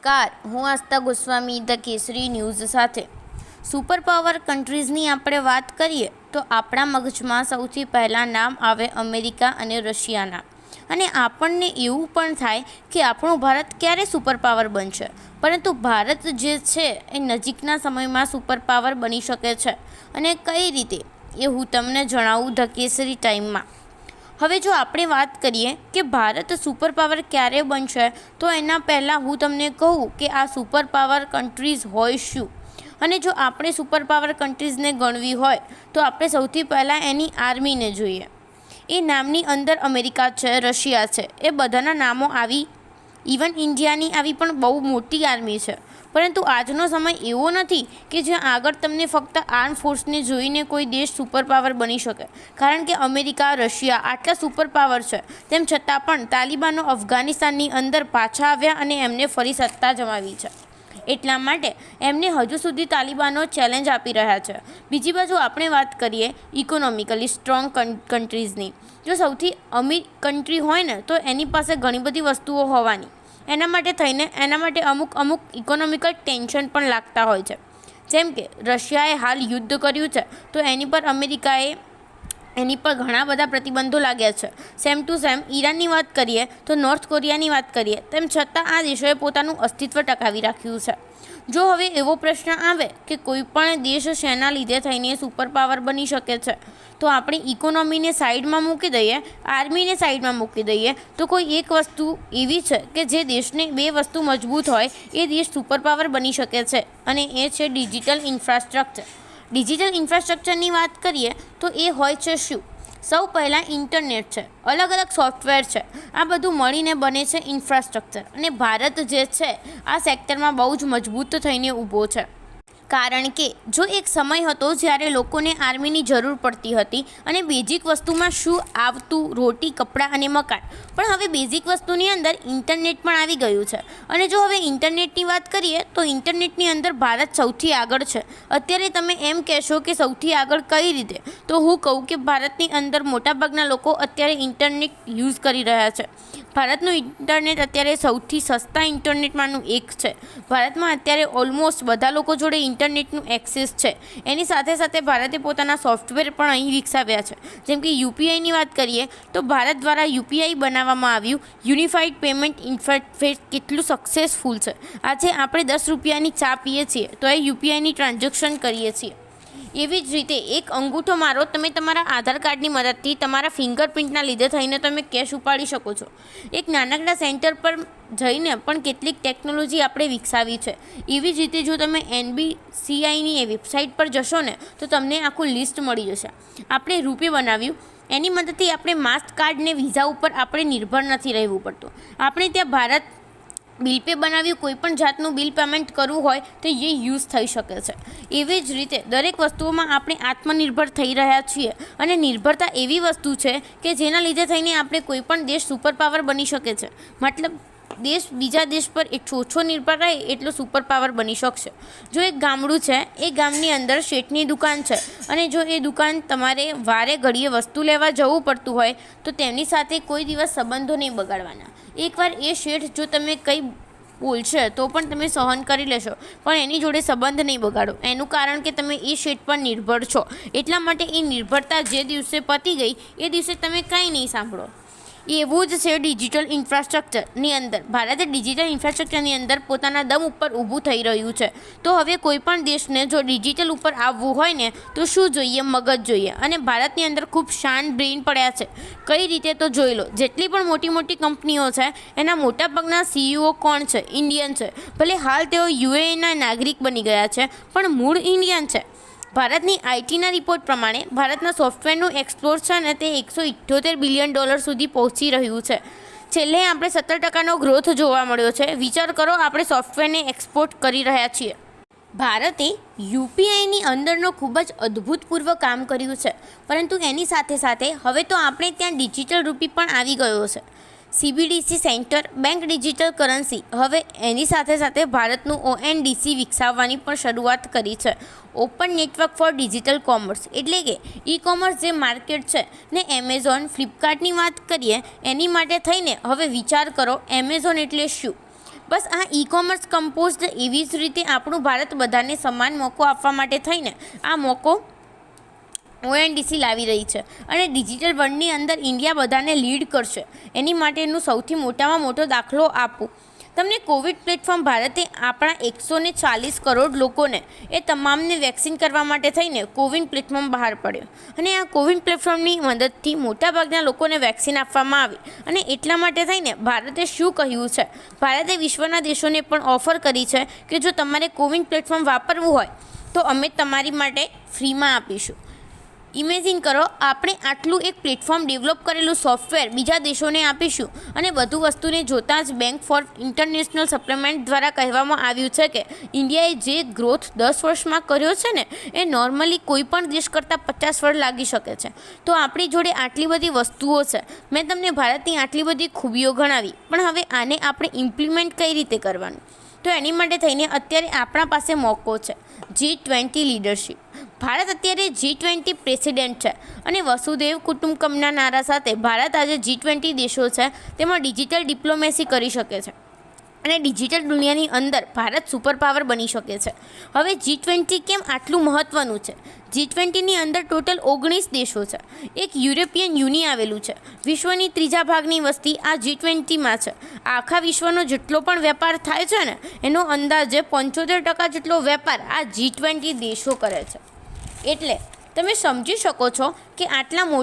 નમસ્કાર. હું Aastha Goswami the Kesari news સાથે. સુપર પાવર કન્ટ્રીઝની આપણે વાત કરીએ, તો આપણા મગજમાં સૌથી પહેલાં નામ આવે અમેરિકા અને રશિયાના. અને આપણને એવું પણ થાય કે આપણું ભારત ક્યારે સુપર પાવર બનશે. પરંતુ ભારત જે છે, એ નજીકના સમયમાં સુપર પાવર બની શકે છે. અને કઈ રીતે? એ હું તમને જણાવું ધ કેસરી ટાઈમમાં. હવે જો આપણે વાત કરીએ કે ભારત સુપર પાવર ક્યારે બનશે, તો એના પહેલાં હું તમને કહું કે આ સુપર પાવર કન્ટ્રીઝ હોય શું? અને જો આપણે સુપર પાવર કન્ટ્રીઝને ગણવી હોય, તો આપણે સૌથી પહેલાં એની આર્મીને જોઈએ. એ નામની અંદર અમેરિકા છે, રશિયા છે, એ બધાના નામો આવી ઇવન ઇન્ડિયાની આવી પણ બહુ મોટી આર્મી છે. પરંતુ આજનો સમય એવો નથી કે જ્યાં આગળ તમને ફક્ત આર્મ ફોર્સને જોઈને કોઈ દેશ સુપર પાવર બની શકે. કારણ કે અમેરિકા, રશિયા આટલા સુપર પાવર છે. તેમ છતાં પણ તાલિબાનો અફઘાનિસ્તાનની અંદર પાછા આવ્યા અને એમને ફરી સત્તા જમાવી છે. એટલા માટે એમને હજુ સુધી તાલિબાનો ચેલેન્જ આપી રહ્યા છે. બીજી બાજુ આપણે વાત કરીએ ઇકોનોમિકલી સ્ટ્રોંગ કન્ટ્રીઝની જો સૌથી અમીર કન્ટ્રી હોય ને, તો એની પાસે ઘણી બધી વસ્તુઓ હોવાની. એના માટે થઈને એના માટે અમુક અમુક ઇકોનોમિકલ ટેન્શન પણ લાગતા હોય છે. જેમ કે રશિયાએ હાલ યુદ્ધ કર્યું છે, તો એની પર અમેરિકાએ એની પર ઘણા બધા પ્રતિબંધો લાગ્યા છે. સેમ ટુ સેમ, ઈરાનની વાત કરીએ તો નોર્થ કોરિયાની વાત કરીએ, તેમ છતાં આ દેશોએ પોતાનું અસ્તિત્વ ટકાવી રાખ્યું છે. જો હવે એવો પ્રશ્ન આવે કે કોઈ પણ દેશ શેના લીધે થઈને સુપર પાવર બની શકે છે, તો આપણે ઇકોનોમીને સાઈડમાં મૂકી દઈએ આર્મીને સાઈડમાં મૂકી દઈએ, તો કોઈ એક વસ્તુ એવી છે કે જે દેશને બે વસ્તુ મજબૂત હોય, એ દેશ સુપર પાવર બની શકે છે, અને એ છે ડિજિટલ ઇન્ફ્રાસ્ટ્રક્ચર ડિજિટલ ઇન્ફ્રાસ્ટ્રક્ચરની વાત કરીએ તો એ હોય છે શું? સૌ પહેલાં ઇન્ટરનેટ છે, અલગ અલગ સોફ્ટવેર છે, આ બધું મળીને બને છે ઇન્ફ્રાસ્ટ્રક્ચર. અને ભારત જે છે, આ સેક્ટરમાં બહુ જ મજબૂત થઈને ઊભો છે. કારણ કે જો એક સમય હતો જ્યારે લોકોને આર્મીની જરૂર પડતી હતી અને બેઝિક વસ્તુમાં શું આવતું, રોટી, કપડાં અને મકાન. પણ હવે બેઝિક વસ્તુની અંદર ઇન્ટરનેટ પણ આવી ગયું છે. અને જો હવે ઇન્ટરનેટની વાત કરીએ, તો ઇન્ટરનેટની અંદર ભારત સૌથી આગળ છે. અત્યારે તમે એમ કહેશો કે સૌથી આગળ કઈ રીતે? તો હું કહું કે ભારતની અંદર મોટાભાગના લોકો અત્યારે ઇન્ટરનેટ યુઝ કરી રહ્યા છે. ભારતનું ઇન્ટરનેટ અત્યારે સૌથી સસ્તા ઇન્ટરનેટમાંનું એક છે. ભારતમાં અત્યારે ઓલમોસ્ટ બધા લોકો જોડે ઇન્ટરનેટનું એક્સેસ છે. એની સાથે સાથે ભારતે પોતાના સોફ્ટવેર પણ અહીં વિકસાવ્યા છે. જેમ કે યુપીઆઈની વાત કરીએ, તો ભારત દ્વારા યુપીઆઈ બનાવવામાં આવ્યું. યુનિફાઈડ પેમેન્ટ ઇન્ટરફેસ કેટલું સક્સેસફુલ છે. આજે આપણે દસ રૂપિયાની ચા પીએ છીએ, તો એ યુપીઆઈની ટ્રાન્ઝેક્શન કરીએ છીએ. એવી જ રીતે એક અંગૂઠો મારો, તમે તમારા આધાર કાર્ડની મદદથી તમારા ફિંગરપ્રિન્ટના લીધે થઈને તમે કેશ ઉપાડી શકો છો. એક નાનકડા સેન્ટર પર જઈને પણ કેટલીક ટેકનોલોજી આપણે વિકસાવી છે. એવી જ રીતે જો તમે એનબીસીઆઈની એ વેબસાઇટ પર જશો ને, તો તમને આખું લિસ્ટ મળી જશે. આપણે રૂપે બનાવ્યું. એની મદદથી આપણે માસ્ક કાર્ડને વિઝા ઉપર આપણે નિર્ભર નથી રહેવું પડતું. આપણે ત્યાં ભારત બિલ પે બનાવ્યું, કોઈ પણ જાતનું બિલ પેમેન્ટ કરવું હોય તો એ યુઝ થઈ શકે છે. એવી જ રીતે દરેક વસ્તુઓમાં આપણે આત્મનિર્ભર થઈ રહ્યા છીએ અને નિર્ભરતા એવી વસ્તુ છે કે જેના લીધે થઈને આપણે કોઈ પણ દેશ સુપર પાવર બની શકે છે. મતલબ દેશ બીજા દેશ પર એટલો ઓછો નિર્ભર રહે એટલો સુપર પાવર બની શકશે. જો એક ગામડું છે, એ ગામની અંદર શેઠની દુકાન છે અને જો એ દુકાન તમારે વારે ઘડીએ વસ્તુ લેવા જવું પડતું હોય તો તેમની સાથે કોઈ દિવસ સંબંધો નહીં બગાડવાના. એકવાર એ શેઠ જો તમે કંઈ બોલશે તો પણ તમે સહન કરી લેશો. પણ એની જોડે સંબંધ નહીં બગાડો. એનું કારણ કે તમે એ શેઠ પર નિર્ભર છો. એટલા માટે એ નિર્ભરતા જે દિવસે પતી ગઈ, એ દિવસે તમે કાંઈ નહીં સાંભળો. એવું જ છે ડિજિટલ ઇન્ફ્રાસ્ટ્રક્ચરની અંદર. ભારતે ડિજિટલ ઇન્ફ્રાસ્ટ્રક્ચરની અંદર પોતાના દમ ઉપર ઊભું થઈ રહ્યું છે. તો હવે કોઈ પણ દેશને જો ડિજિટલ ઉપર આવવું હોય ને, તો શું જોઈએ? મગજ જોઈએ. અને ભારતની અંદર ખૂબ શાન બ્રેઇન પડ્યા છે. કઈ રીતે તો જોઈ લો. જેટલી પણ મોટી મોટી કંપનીઓ છે, એના મોટાભાગના સીઈઓ કોણ છે? ઇન્ડિયન છે. ભલે હાલ તેઓ યુએના નાગરિક બની ગયા છે, પણ મૂળ ઇન્ડિયન છે. ભારતની આઈટીના રિપોર્ટ પ્રમાણે ભારતના સોફ્ટવેરનું એક્સપોર્ટ છે અને તે એકસો ઇઠ્યોતેર બિલિયન ડોલર સુધી પહોંચી રહ્યું છે. છેલ્લે આપણે સત્તર ટકાનો ગ્રોથ જોવા મળ્યો છે. વિચાર કરો, આપણે સોફ્ટવેરને એક્સપોર્ટ કરી રહ્યા છીએ. ભારતે યુપીઆઈની અંદરનો ખૂબ જ અદ્ભુતપૂર્વ કામ કર્યું છે. પરંતુ એની સાથે સાથે હવે તો આપણે ત્યાં ડિજિટલ રૂપી પણ આવી ગયો છે. CBDC centre bank digital currency. હવે એની સાથે સાથે ભારતનું ઓએનડીસી વિકસાવવાની પણ શરૂઆત કરી છે. Open network for digital commerce. એટલે કે ઈ કોમર્સ જે માર્કેટ છે ને એમેઝોન, ફ્લિપકાર્ટની વાત કરીએ, એની માટે થઈને હવે વિચાર કરો, એમેઝોન એટલે શું? બસ આ ઈ કોમર્સ કમ્પોઝડ એવી જ રીતે આપણું ભારત બધાને સમાન મોકો આપવા માટે થઈને આ મોકો ઓએનડીસી લાવી રહી છે અને ડિજિટલ વર્લ્ડની અંદર ઇન્ડિયા બધાને લીડ કરશે. એની માટેનું સૌથી મોટામાં મોટો દાખલો આપું. તમને કોવિડ પ્લેટફોર્મ ભારતે આપણા એકસો ને ચાલીસ કરોડ લોકોને એ તમામને વેક્સિન કરવા માટે થઈને કોવિન પ્લેટફોર્મ બહાર પડ્યો. અને આ કોવિન પ્લેટફોર્મની મદદથી મોટાભાગના લોકોને વેક્સિન આપવામાં આવી. અને એટલા માટે થઈને ભારતે શું કહ્યું છે? ભારતે વિશ્વના દેશોને પણ ઓફર કરી છે કે જો તમારે કોવિન પ્લેટફોર્મ વાપરવું હોય, તો અમે તમારી માટે ફ્રીમાં આપીશું. ઇમેજિન કરો, આપણે આટલું એક પ્લેટફોર્મ ડેવલપ કરેલું સોફ્ટવેર બીજા દેશોને આપીશું અને બધું વસ્તુને જોતાં જ બેંક ફોર ઇન્ટરનેશનલ સપ્લિમેન્ટ દ્વારા કહેવામાં આવ્યું છે કે ઇન્ડિયાએ જે ગ્રોથ દસ વર્ષમાં કર્યો છે ને, એ નોર્મલી કોઈ પણ દેશ કરતાં પચાસ વર્ષ લાગી શકે છે. તો આપણી જોડે આટલી બધી વસ્તુઓ છે. મેં તમને ભારતની આટલી બધી ખૂબીઓ ગણાવી, પણ હવે આને આપણે ઇમ્પ્લિમેન્ટ કઈ રીતે કરવાનું? તો એની માટે થઈને અત્યારે આપણા પાસે મોકો છે. જી ટ્વેન્ટી લીડરશિપ ભારત અત્યારે જી ટ્વેન્ટી પ્રેસિડેન્ટ છે અને વસુદેવ કુટુંબકમના નારા સાથે ભારત આજે જી ટ્વેન્ટી દેશો છે, તેમાં ડિજિટલ ડિપ્લોમેસી કરી શકે છે અને ડિજિટલ દુનિયાની અંદર ભારત સુપર પાવર બની શકે છે. હવે જી ટ્વેન્ટી કેમ આટલું મહત્ત્વનું છે? જી ટ્વેન્ટીની અંદર ટોટલ ઓગણીસ દેશો છે. એક યુરોપિયન યુનિ આવેલું છે. વિશ્વની ત્રીજા ભાગની વસ્તી આ જી ટ્વેન્ટીમાં છે. આખા વિશ્વનો જેટલો પણ વેપાર થાય છે ને, એનો અંદાજે પંચોતેર ટકા જેટલો વેપાર આ જી ટ્વેન્ટી દેશો કરે છે. એટલે તમે સમજી શકો છો કે આટલા મોટા